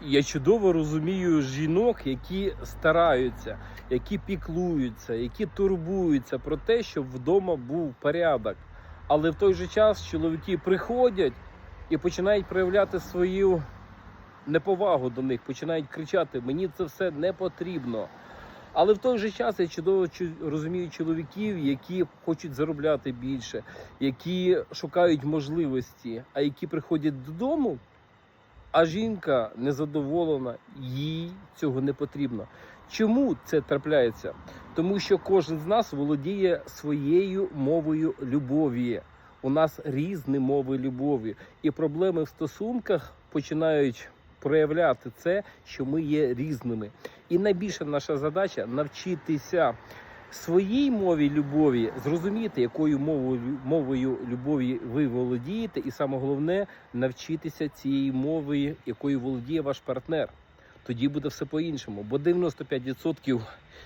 Я чудово розумію жінок, які стараються, які піклуються, які турбуються про те, щоб вдома був порядок. Але в той же час чоловіки приходять і починають проявляти свою неповагу до них, починають кричати: мені це все не потрібно. Але в той же час я чудово розумію чоловіків, які хочуть заробляти більше, які шукають можливості, а які приходять додому, а жінка незадоволена, їй цього не потрібно. Чому це трапляється? Тому що кожен з нас володіє своєю мовою любові. У нас різні мови любові, і проблеми в стосунках починають проявляти це, що ми є різними. І найбільша наша задача навчитися своїй мові любові, зрозуміти, якою мовою, мовою любові ви володієте, і саме головне навчитися цієї мови, якою володіє ваш партнер. Тоді буде все по-іншому. Бо 95%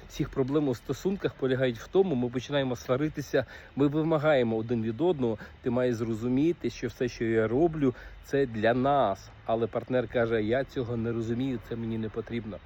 всіх проблем у стосунках полягають в тому, ми починаємо сваритися, ми вимагаємо один від одного. Ти маєш зрозуміти, що все, що я роблю, це для нас. Але партнер каже: Я цього не розумію, це мені не потрібно.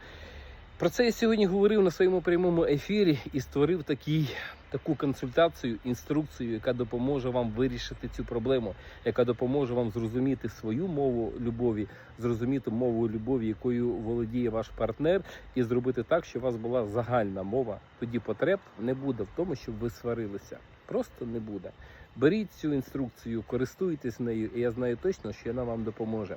Про це я сьогодні говорив на своєму прямому ефірі і створив такий, таку консультацію, інструкцію, яка допоможе вам вирішити цю проблему, яка допоможе вам зрозуміти свою мову любові, зрозуміти мову любові, якою володіє ваш партнер, і зробити так, щоб у вас була загальна мова. Тоді потреб не буде в тому, щоб ви сварилися. Просто не буде. Беріть цю інструкцію, користуйтесь нею, і я знаю точно, що вона вам допоможе.